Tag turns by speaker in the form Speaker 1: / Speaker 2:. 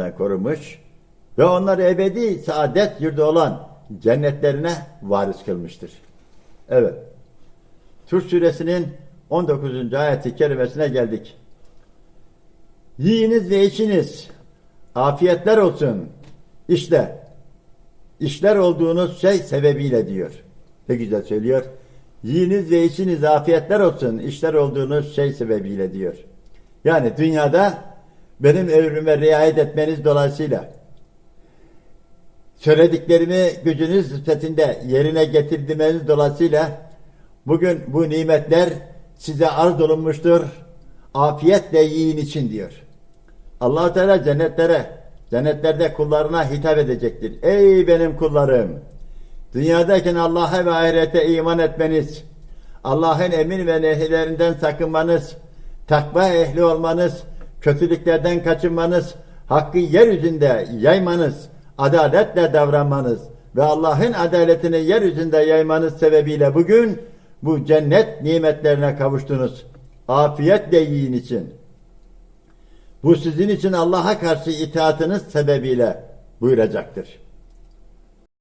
Speaker 1: azabından korumuş ve onları ebedi saadet yurdu olan cennetlerine varis kılmıştır. Evet. Tur suresinin 19. ayeti kerimesine geldik. Yiyiniz ve içiniz. Afiyetler olsun. İşte işler olduğunuz şey sebebiyle diyor. Ne güzel söylüyor. Yiyiniz ve içiniz afiyetler olsun. işler olduğunuz şey sebebiyle diyor. Yani dünyada benim evrime riayet etmeniz dolayısıyla söylediklerimi gücünüz nispetinde yerine getirdiğiniz dolayısıyla bugün bu nimetler size arz olunmuştur. Afiyetle yiyin için diyor. allah Teala cennetlere, cennetlerde kullarına hitap edecektir. Ey benim kullarım! Dünyadayken Allah'a ve ahirete iman etmeniz, Allah'ın emin ve nehirlerinden sakınmanız, takva ehli olmanız, kötülüklerden kaçınmanız, hakkı yeryüzünde yaymanız, adaletle davranmanız ve Allah'ın adaletini yeryüzünde yaymanız sebebiyle bugün bu cennet nimetlerine kavuştunuz. Afiyetle yiyin için. Bu sizin için Allah'a karşı itaatınız sebebiyle buyuracaktır.